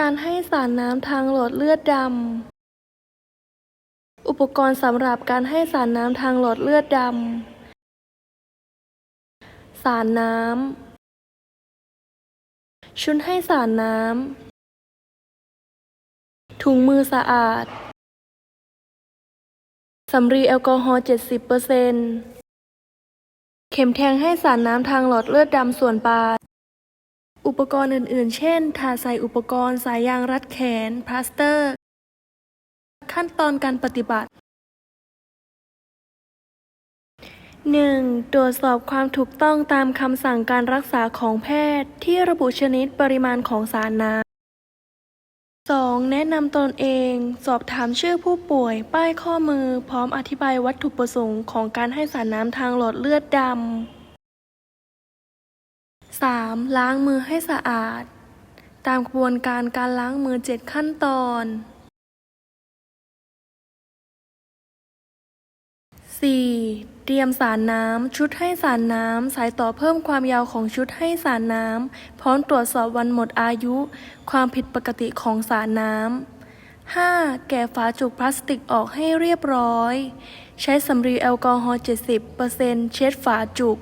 การให้สารน้ำทางหลอดเลือดดำ อุปกรณ์สำหรับการให้สารน้ำทางหลอดเลือดดำ สารน้ำ ชุดให้สารน้ำ ถุงมือสะอาด สำลีแอลกอฮอล์ 70%เข็มแทงให้สารน้ำทางหลอดเลือดดำส่วนปลาย อุปกรณ์อื่นๆ เช่นถาดใส่อุปกรณ์สายยางรัดแขน พลาสเตอร์ ขั้นตอนการปฏิบัติ 1. ตรวจสอบความถูกต้องตามคำสั่งการรักษาของแพทย์ ที่ระบุชนิดปริมาณของสารน้ำ 2. แนะนำตนเอง สอบถามชื่อผู้ป่วย ป้ายข้อมือ พร้อมอธิบายวัตถุประสงค์ของการให้สารน้ำทางหลอดเลือดดำ 3. ล้างมือให้สะอาด ตามกระบวนการการล้างมือ 7 ขั้นตอน 4. เตรียมสารน้ำ ชุดให้สารน้ำ สายต่อเพิ่มความยาวของชุดให้สารน้ำ พร้อมตรวจสอบวันหมดอายุ ความผิดปกติของสารน้ำ 5. แกะฝาจุกพลาสติกออกให้เรียบร้อย ใช้สำลีแอลกอฮอล์ 70%เช็ดฝาจุก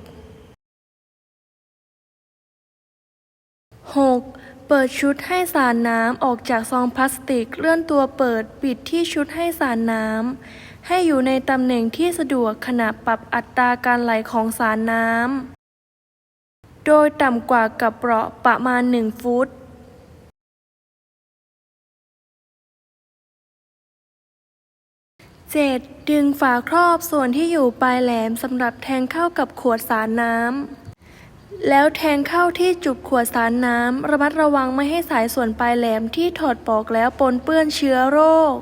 6. เปิดชุดให้สารน้ำออกจากซองพลาสติกเลื่อนตัวเปิดปิดที่ชุดให้สารน้ำให้อยู่ในตำแหน่งที่สะดวกขณะปรับอัตราการไหลของสารน้ำโดยต่ำกว่ากับเปราะประมาณ 1 ฟุต 7. ดึงฝาครอบส่วนที่อยู่ปลายแหลมสำหรับแทงเข้ากับขวดสารน้ำ แล้วแทงเข้าที่จุกขวดสารน้ำ ระมัดระวังไม่ให้สายส่วนปลายแหลมที่ถอดปอกแล้วปนเปื้อนเชื้อโรค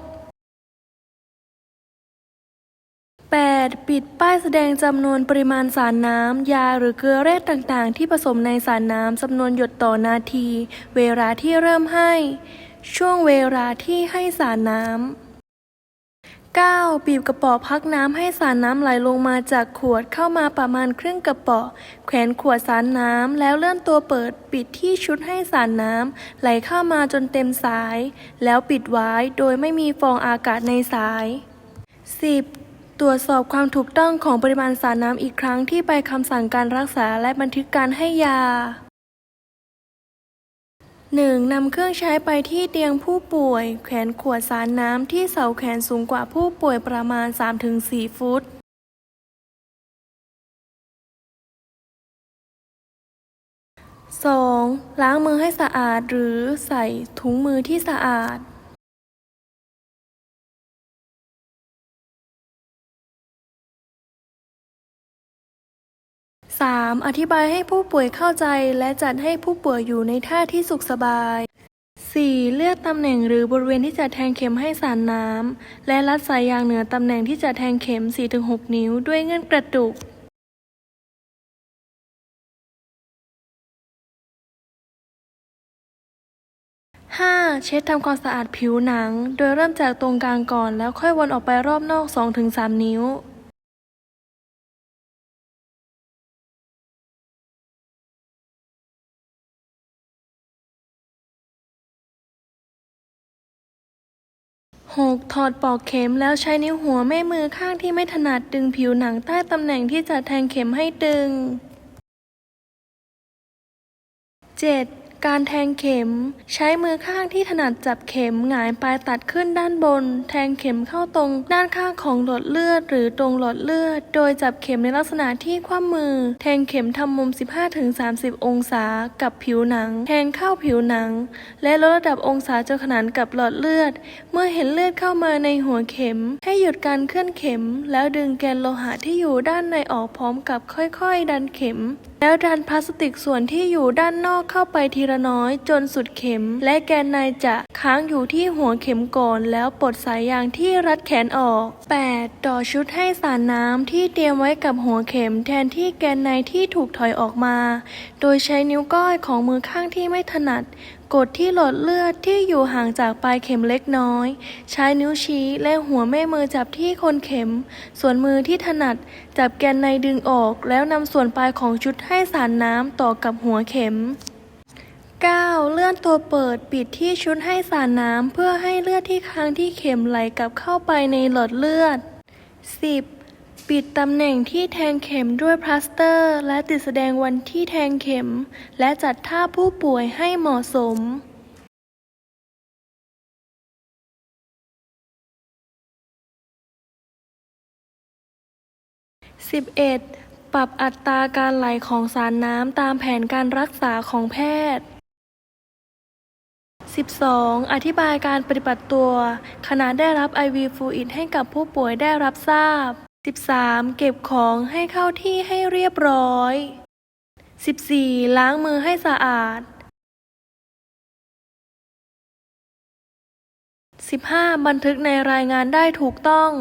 8. ปิดป้ายแสดงจำนวนปริมาณสารน้ำ ยาหรือเกลือแร่ต่างๆ ที่ผสมในสารน้ำจำนวนหยดต่อนาที เวลาที่เริ่มให้ ช่วงเวลาที่ให้สารน้ำ 9. บีบกระป๋อพักน้ำให้สารน้ำไหลลงมาจากขวดเข้ามาประมาณครึ่งกระป๋อแขวนขวดสารน้ำแล้วเลื่อนตัวเปิดปิดที่ชุดให้สารน้ำไหลเข้ามาจนเต็มสาย แล้วปิดไว้โดยไม่มีฟองอากาศในสาย 10. ตรวจสอบความถูกต้องของปริมาณสารน้ำอีกครั้งที่ไปคำสั่งการรักษาและบันทึกการให้ยา 1. นำเครื่องใช้ไปที่เตียงผู้ป่วย แขวนขวดสารน้ำที่เสาแขนสูงกว่าผู้ป่วยประมาณ 3-4 ฟุต 2. ล้างมือให้สะอาดหรือใส่ถุงมือที่สะอาด 3. อธิบายให้ผู้ป่วยเข้าใจและจัดให้ผู้ป่วยอยู่ในท่าที่สุขสบาย 4. เลือกตำแหน่งหรือบริเวณที่จะแทงเข็มให้สารน้ำ และรัดสายยางเหนือตำแหน่งที่จะแทงเข็ม 4-6 นิ้ว ด้วยเงื่อนกระตุก 5. เช็ดทำความสะอาดผิวหนัง โดยเริ่มจากตรงกลางก่อนแล้วค่อยวนออกไปรอบนอก 2-3 นิ้ว 6. ถอดปลอกเข็มแล้วใช้นิ้วหัวแม่มือข้างที่ไม่ถนัดดึงผิวหนังใต้ตำแหน่งที่จะแทงเข็มให้ตึง 7. การแทงเข็ม ใช้มือข้างที่ถนัดจับเข็มหงายปลายตัดขึ้นด้านบน แทงเข็มเข้าตรงด้านข้างของหลอดเลือด หรือตรงหลอดเลือด โดยจับเข็มในลักษณะที่คว่ำมือ แทงเข็มทำมุม 15-30 องศากับผิวหนัง แทงเข้าผิวหนัง และลดระดับองศาจนขนานกับหลอดเลือด เมื่อเห็นเลือดเข้ามาในหัวเข็ม ให้หยุดการเคลื่อนเข็ม แล้วดึงแกนโลหะที่อยู่ด้านในออกพร้อมกับค่อยๆ ดันเข็ม แล้วดันพลาสติกส่วนที่อยู่ด้านนอกเข้าไปทีละน้อยจนสุดเข็ม และแกนในจะค้างอยู่ที่หัวเข็มก่อนแล้วปลดสายยางที่รัดแขนออก 8. ต่อชุดให้สารน้ำที่เตรียมไว้กับหัวเข็ม แทนที่แกนในที่ถูกถอยออกมา โดยใช้นิ้วก้อยของมือข้างที่ไม่ถนัด กดที่หลอดเลือดที่อยู่ห่างจากปลายเข็มเล็กน้อย ใช้นิ้วชี้และหัวแม่มือจับที่คนเข็ม ส่วนมือที่ถนัด จับแกนในดึงออก แล้วนำส่วนปลายของชุดให้สารน้ำต่อกับหัวเข็ม 9. เลื่อนตัวเปิดปิดที่ชุดให้สารน้ำเพื่อให้เลือดที่ค้างที่เข็มไหลกลับเข้าไปในหลอดเลือด 10. ปิดตำแหน่งที่แทงเข็มด้วยพลาสเตอร์ และติดแสดงวันที่แทงเข็ม และจัดท่าผู้ป่วยให้เหมาะสม 11. ปรับอัตราการไหลของสารน้ำตามแผนการรักษาของแพทย์ 12. อธิบายการปฏิบัติตัว ขณะได้รับ IV fluid ให้กับผู้ป่วยได้รับทราบ 13. เก็บของให้เข้าที่ให้เรียบร้อย 14. ล้างมือให้สะอาด 15. บันทึกในรายงานได้ถูกต้อง